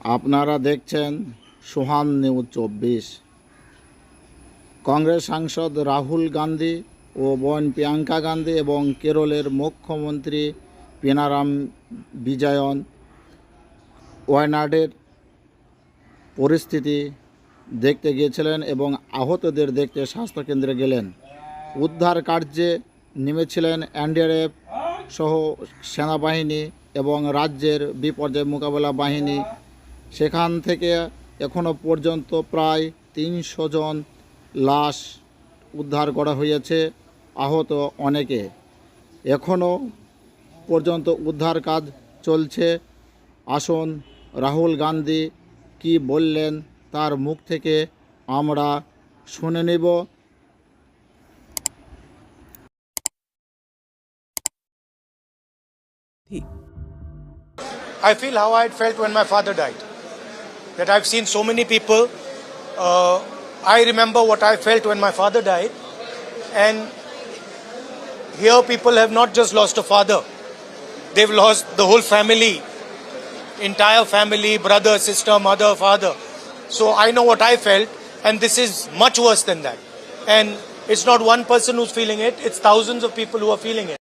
আপনারা দেখছেন সোহান নিউজ চব্বিশ। কংগ্রেস সাংসদ রাহুল গান্ধী ও বোন প্রিয়াঙ্কা গান্ধী এবং কেরলের মুখ্যমন্ত্রী পিনারাম বিজয়ন ওয়ায়নাডের পরিস্থিতি দেখতে গিয়েছিলেন এবং আহতদের দেখতে স্বাস্থ্যকেন্দ্রে গেলেন। উদ্ধার কার্যে নেমেছিলেন এনডিআরএফ সহ সেনাবাহিনী এবং রাজ্যের বিপর্যয় মোকাবেলা বাহিনী সেখান থেকে এখনও পর্যন্ত প্রায় তিনশো জন লাশ উদ্ধার করা হয়েছে, আহত অনেকে। এখনও পর্যন্ত উদ্ধার কাজ চলছে। আসুন, রাহুল গান্ধী কি বললেন তার মুখ থেকে আমরা শুনে নেব। I feel how I had felt when my father died. That I've seen so many people. Uh, I remember what I felt when my father died. And here people have not just lost a father, they've lost the whole family, entire family, brother, sister, mother, father. So I know what I felt, and this is much worse than that. And it's not one person who's feeling it, it's thousands of people who are feeling it.